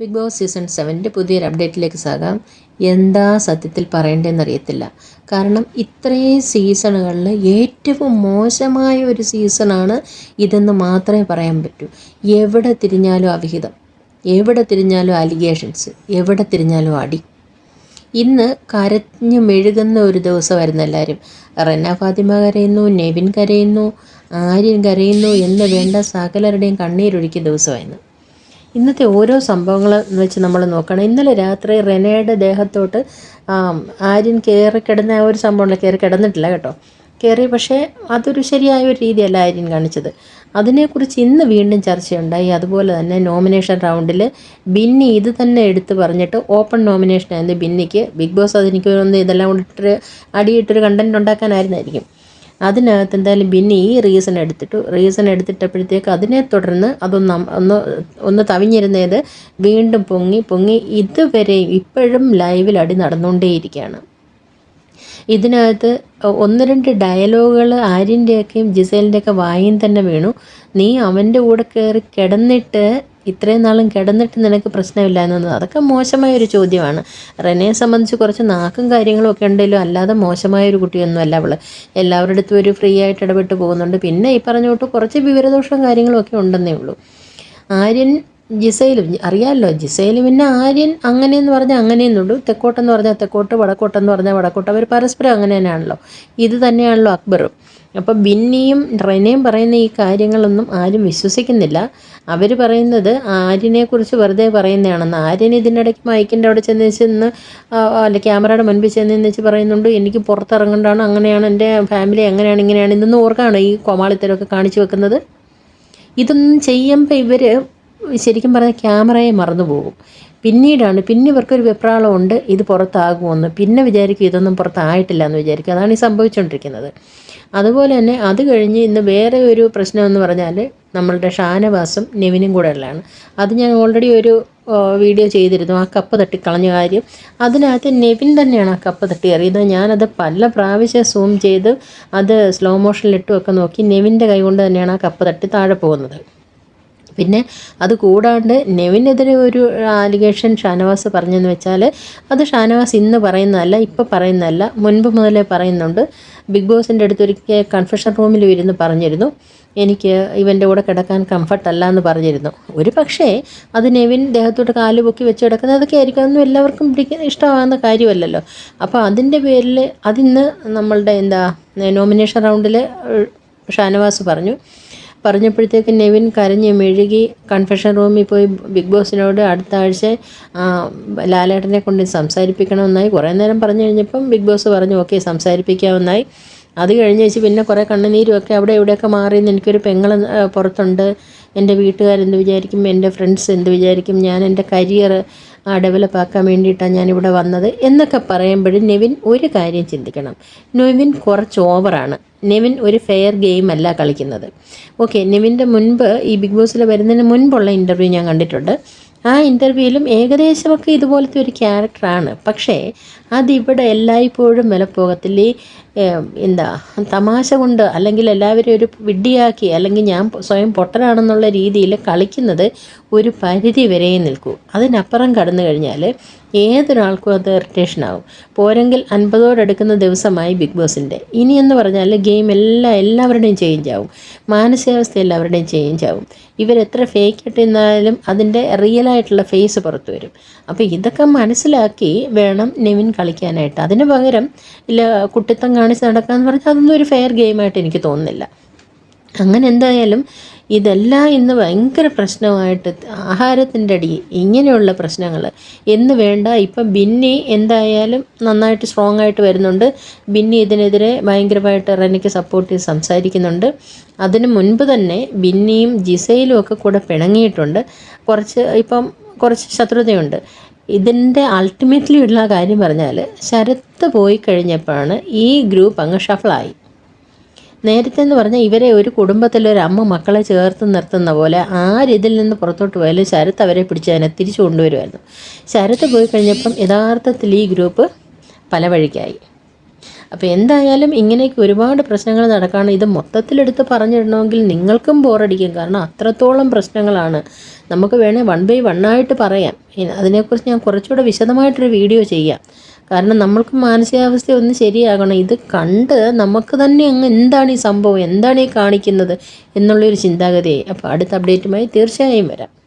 Big boss season സെവന്റെ പുതിയൊരു അപ്ഡേറ്റിലേക്ക് സാകാം എന്താ സത്യത്തിൽ പറയേണ്ടതെന്ന് അറിയത്തില്ല കാരണം ഇത്രയും സീസണുകളിൽ ഏറ്റവും മോശമായ ഒരു സീസണാണ് ഇതെന്ന് മാത്രമേ പറയാൻ പറ്റൂ. എവിടെ തിരിഞ്ഞാലും അവിഹിതം. എവിടെ തിരിഞ്ഞാലും അലിഗേഷൻസ് എവിടെ തിരിഞ്ഞാലും അടി. ഇന്ന് കരഞ്ഞു മെഴുകുന്ന ഒരു ദിവസമായിരുന്നു എല്ലാവരും. റെന ഫാത്തിമ കരയുന്നു നെവിൻ കരയുന്നു ആര്യൻ കരയുന്നു എന്ന് വേണ്ട സകലരുടെയും കണ്ണീരൊഴുക്കിയ ദിവസമായിരുന്നു. ഇന്നത്തെ ഓരോ സംഭവങ്ങൾ വെച്ച് നമ്മൾ നോക്കണം. ഇന്നലെ രാത്രി റെനയുടെ ദേഹത്തോട്ട് ആര്യൻ കയറി കിടന്ന ആ ഒരു സംഭവമല്ല കയറി കിടന്നിട്ടില്ല കേട്ടോ. കയറി പക്ഷേ അതൊരു ശരിയായ ഒരു രീതിയല്ല ആര്യൻ കാണിച്ചത്. അതിനെക്കുറിച്ച് ഇന്ന് വീണ്ടും ചർച്ചയുണ്ടായി. അതുപോലെ തന്നെ നോമിനേഷൻ റൗണ്ടിൽ ബിന്നി ഇത് തന്നെ എടുത്തു പറഞ്ഞിട്ട് ഓപ്പൺ നോമിനേഷനായിരുന്നു ബിന്നിക്ക്. ബിഗ് ബോസ് അതെനിക്ക് തോന്നുന്നു ഇതെല്ലാം കൊണ്ടിട്ട് അടിയിട്ടൊരു കണ്ടന്റ് ഉണ്ടാക്കാനായിരുന്നായിരിക്കും. അതിനകത്ത് എന്തായാലും പിന്നെ ഈ റീസൺ എടുത്തിട്ടു. റീസൺ എടുത്തിട്ടപ്പോഴത്തേക്ക് അതിനെ തുടർന്ന് അതൊന്ന് ഒന്ന് ഒന്ന് തവിഞ്ഞിരുന്നത് വീണ്ടും പൊങ്ങി പൊങ്ങി ഇതുവരെ ഇപ്പോഴും ലൈവിൽ അടി നടന്നുകൊണ്ടേയിരിക്കുകയാണ്. ഇതിനകത്ത് ഒന്ന് രണ്ട് ഡയലോഗുകൾ ആര്യന്റെയൊക്കെയും ജിസേലിന്റെയൊക്കെ വായും തന്നെ വീണു. നീ അവന്റെ കൂടെ കയറി കിടന്നിട്ട് ഇത്രയും നാളും കിടന്നിട്ട് നിനക്ക് പ്രശ്നമില്ല എന്നത് അതൊക്കെ മോശമായ ഒരു ചോദ്യമാണ്. റെനയെ സംബന്ധിച്ച് കുറച്ച് നാക്കും കാര്യങ്ങളും ഒക്കെ ഉണ്ടെങ്കിലും അല്ലാതെ മോശമായ ഒരു കുട്ടിയൊന്നും അല്ല അവൾ എല്ലാവരുടെ അടുത്തും ഒരു ഫ്രീ ആയിട്ട് ഇടപെട്ട് പോകുന്നുണ്ട്. പിന്നെ ഈ പറഞ്ഞോട്ട് കുറച്ച് വിവരദോഷവും കാര്യങ്ങളും ഒക്കെ ഉണ്ടെന്നേ ഉള്ളൂ. ആര്യൻ ജിസയിലും അറിയാമല്ലോ ജിസയിൽ പിന്നെ ആര്യൻ അങ്ങനെയെന്ന് പറഞ്ഞാൽ അങ്ങനെയെന്നുണ്ട് തെക്കോട്ടെന്ന് പറഞ്ഞാൽ തെക്കോട്ട് വടക്കോട്ടെന്ന് പറഞ്ഞാൽ വടക്കോട്ട്. അവർ പരസ്പരം അങ്ങനെ തന്നെയാണല്ലോ. ഇത് തന്നെയാണല്ലോ അക്ബറും. അപ്പം ബിന്നിയും റെനയും പറയുന്ന ഈ കാര്യങ്ങളൊന്നും ആരും വിശ്വസിക്കുന്നില്ല. അവർ പറയുന്നത് ആര്യനെക്കുറിച്ച് വെറുതെ പറയുന്നതാണെന്ന്. ആര്യൻ ഇതിനിടയ്ക്ക് മൈക്കിന്റെ അവിടെ ചെന്ന് ചെന്ന് അല്ല ക്യാമറയുടെ മുൻപിൽ ചെന്ന് വെച്ച് പറയുന്നുണ്ട് എനിക്ക് പുറത്തിറങ്ങേണ്ടതാണ് അങ്ങനെയാണ് എന്റെ ഫാമിലി എങ്ങനെയാണ് ഇങ്ങനെയാണ് ഇതൊന്നും ഓർക്കാണ് ഈ കോമാളിത്തരമൊക്കെ കാണിച്ചു വെക്കുന്നത്? ഇതൊന്നും ചെയ്യുമ്പോൾ ഇവർ ശരിക്കും പറഞ്ഞാൽ ക്യാമറയെ മറന്നു പോകും. പിന്നീടാണ് പിന്നെ ഇവർക്കൊരു വെപ്രാളമുണ്ട് ഇത് പുറത്താകുമെന്ന്. പിന്നെ വിചാരിക്കും ഇതൊന്നും പുറത്തായിട്ടില്ല എന്ന് വിചാരിക്കും. അതാണ് ഈ സംഭവിച്ചുകൊണ്ടിരിക്കുന്നത് അതുപോലെ തന്നെ അത് കഴിഞ്ഞ് ഇന്ന് വേറെ ഒരു പ്രശ്നം എന്ന് പറഞ്ഞാൽ നമ്മളുടെ ഷാനവാസും നെവിനും കൂടെ ഉള്ളതാണ്. അത് ഞാൻ ഓൾറെഡി ഒരു വീഡിയോ ചെയ്തിരുന്നു. ആ കപ്പ് തട്ടിക്കളഞ്ഞ കാര്യം. അതിനകത്ത് നെവിൻ തന്നെയാണ് ആ കപ്പ് തട്ടി എറിയുന്നത് ഞാനത് പല പ്രാവശ്യം സൂം ചെയ്ത് അത് സ്ലോ മോഷനിലിട്ടുമൊക്കെ നോക്കി നെവിന്റെ കൈ കൊണ്ട് തന്നെയാണ് ആ കപ്പ് തട്ടി താഴെ പോകുന്നത്. പിന്നെ അത് കൂടാണ്ട് നെവിനെതിരെ ഒരു ആലിഗേഷൻ ഷാനവാസ് പറഞ്ഞെന്ന് വെച്ചാൽ അത് ഷാനവാസ് ഇന്ന് പറയുന്നതല്ല ഇപ്പോൾ പറയുന്നതല്ല മുൻപ് മുതലേ പറയുന്നുണ്ട്. ബിഗ് ബോസിന്റെ അടുത്ത് ഒരിക്കൽ കൺഫെഷൻ റൂമിൽ ഇരുന്ന് പറഞ്ഞിരുന്നു. എനിക്ക് ഇവന്റെ കൂടെ കിടക്കാൻ കംഫർട്ടല്ല എന്ന് പറഞ്ഞിരുന്നു. ഒരു പക്ഷേ അത് നെവിൻ ദേഹത്തോട്ട് കാൽ പൊക്കി വെച്ച് കിടക്കുന്നത് അതൊക്കെ ആയിരിക്കും. അതൊന്നും എല്ലാവർക്കും പിടിക്കുന്ന ഇഷ്ടമാകുന്ന കാര്യമല്ലല്ലോ. അപ്പോൾ അതിന്റെ പേരിൽ അതിന്ന് നമ്മളുടെ എന്താ നോമിനേഷൻ റൗണ്ടിൽ ഷാനവാസ് പറഞ്ഞു. പറഞ്ഞപ്പോഴത്തേക്ക് നെവിൻ കരഞ്ഞ് മെഴുകി കൺഫെഷൻ റൂമിൽ പോയി ബിഗ് ബോസിനോട് അടുത്ത ആഴ്ച ലാലേട്ടനെ കൊണ്ട് സംസാരിപ്പിക്കണമെന്നായി കുറേ നേരം പറഞ്ഞു കഴിഞ്ഞപ്പം ബിഗ് ബോസ് പറഞ്ഞു ഓക്കെ സംസാരിപ്പിക്കാമെന്നായി അത് കഴിഞ്ഞ് വെച്ച് പിന്നെ കുറേ കണ്ണുനീരുമൊക്കെ അവിടെ ഇവിടെയൊക്കെ മാറി എനിക്കൊരു പെങ്ങൾ പുറത്തുണ്ട്. എന്റെ വീട്ടുകാരെന്ത് വിചാരിക്കും എന്റെ ഫ്രണ്ട്സ് എന്ത് വിചാരിക്കും ഞാൻ എന്റെ കരിയർ ഡെവലപ്പ് ആക്കാൻ വേണ്ടിയിട്ടാണ് ഞാനിവിടെ വന്നത് എന്നൊക്കെ പറയുമ്പോഴും നെവിൻ ഒരു കാര്യം ചിന്തിക്കണം. നെവിൻ കുറച്ച് ഓവറാണ് നെവിൻ ഒരു ഫെയർ ഗെയിം അല്ല കളിക്കുന്നത്. ഓക്കെ നെവിന്റെ മുൻപ് ഈ ബിഗ് ബോസിൽ വരുന്നതിന് മുൻപുള്ള ഇന്റർവ്യൂ ഞാൻ കണ്ടിട്ടുണ്ട്. ആ ഇന്റർവ്യൂവിലും ഏകദേശമൊക്കെ ഇതുപോലത്തെ ഒരു ക്യാരക്ടറാണ് പക്ഷേ അതിവിടെ എല്ലായ്പ്പോഴും വിലപ്പോകത്തിൽ എന്താ തമാശ കൊണ്ട് അല്ലെങ്കിൽ എല്ലാവരും ഒരു വിഡ്ഡിയാക്കി അല്ലെങ്കിൽ ഞാൻ സ്വയം പൊട്ടനാണെന്നുള്ള രീതിയിൽ കളിക്കുന്നത് ഒരു പരിധി വരെയും നിൽക്കൂ. അതിനപ്പുറം കടന്നു കഴിഞ്ഞാൽ ഏതൊരാൾക്കും അത് ഇറിറ്റേഷൻ ആവും. പോരെങ്കിൽ അൻപതോടടുക്കുന്ന ദിവസമായി ബിഗ് ബോസിന്റെ ഇനിയെന്ന് പറഞ്ഞാൽ ഗെയിം എല്ലാ എല്ലാവരുടെയും ചേഞ്ച് ആവും. മാനസികാവസ്ഥ എല്ലാവരുടെയും ചേഞ്ച് ആവും. ഇവരെത്ര ഫേക്ക് ഇട്ടിരുന്നാലും അതിന്റെ റിയലായിട്ടുള്ള ഫേസ് പുറത്തു വരും. അപ്പോൾ ഇതൊക്കെ മനസ്സിലാക്കി വേണം നെവിൻ കളിക്കാനായിട്ട്. അതിന് പകരം ഇല്ല കുട്ടിത്തം കാണിച്ച് നടക്കുക എന്ന് പറഞ്ഞാൽ അതൊന്നും ഒരു ഫെയർ ഗെയിമായിട്ട് എനിക്ക് തോന്നുന്നില്ല. അങ്ങനെ എന്തായാലും ഇതെല്ലാം ഇന്ന് ഭയങ്കര പ്രശ്നമായിട്ട് ആഹാരത്തിന്റെ അടി ഇങ്ങനെയുള്ള പ്രശ്നങ്ങൾ എന്ന് വേണ്ട. ഇപ്പം ബിന്നി എന്തായാലും നന്നായിട്ട് സ്ട്രോങ് ആയിട്ട് വരുന്നുണ്ട്. ബിന്നി ഇതിനെതിരെ ഭയങ്കരമായിട്ട് റെനയ്ക്ക് സപ്പോർട്ട് ചെയ്ത് സംസാരിക്കുന്നുണ്ട്. അതിന് മുൻപ് തന്നെ ബിന്നിയും ജിസയിലും ഒക്കെ കൂടെ പിണങ്ങിയിട്ടുണ്ട്. കുറച്ച് ഇപ്പം കുറച്ച് ശത്രുതയുണ്ട്. ഇതിന്റെ അൾട്ടിമേറ്റ്ലി ഉള്ള കാര്യം പറഞ്ഞാൽ ശരത്ത് പോയി കഴിഞ്ഞപ്പോഴാണ് ഈ ഗ്രൂപ്പ് അങ്ങ് ഷഫിളായി നേരത്തെ എന്ന് പറഞ്ഞാൽ ഇവരെ ഒരു കുടുംബത്തിലൊരു അമ്മ മക്കളെ ചേർത്ത് നിർത്തുന്ന പോലെ ആരിതിൽ നിന്ന് പുറത്തോട്ട് പോയാലും ശരത്ത് അവരെ പിടിച്ച് അതിനെ തിരിച്ചു കൊണ്ടുവരുമായിരുന്നു. ശരത്ത് പോയി കഴിഞ്ഞപ്പം യഥാർത്ഥത്തിൽ ഈ ഗ്രൂപ്പ് പല വഴിക്കായി. അപ്പോൾ എന്തായാലും ഇങ്ങനെയൊക്കെ ഒരുപാട് പ്രശ്നങ്ങൾ നടക്കുകയാണ് ഇത് മൊത്തത്തിലെടുത്ത് പറഞ്ഞിടണമെങ്കിൽ നിങ്ങൾക്കും ബോറടിക്കും. കാരണം അത്രത്തോളം പ്രശ്നങ്ങളാണ്. നമുക്ക് വേണേൽ വൺ ബൈ വൺ ആയിട്ട് പറയാം. അതിനെക്കുറിച്ച് ഞാൻ കുറച്ചുകൂടെ വിശദമായിട്ടൊരു വീഡിയോ ചെയ്യാം. കാരണം നമ്മൾക്ക് മാനസികാവസ്ഥ ഒന്ന് ശരിയാകണം. ഇത് കണ്ട് നമുക്ക് തന്നെ അങ്ങ് എന്താണ് ഈ സംഭവം? എന്താണ് ഈ കാണിക്കുന്നത്? എന്നുള്ളൊരു ചിന്താഗതിയായി. അപ്പോൾ അടുത്ത അപ്ഡേറ്റുമായി തീർച്ചയായും വരാം.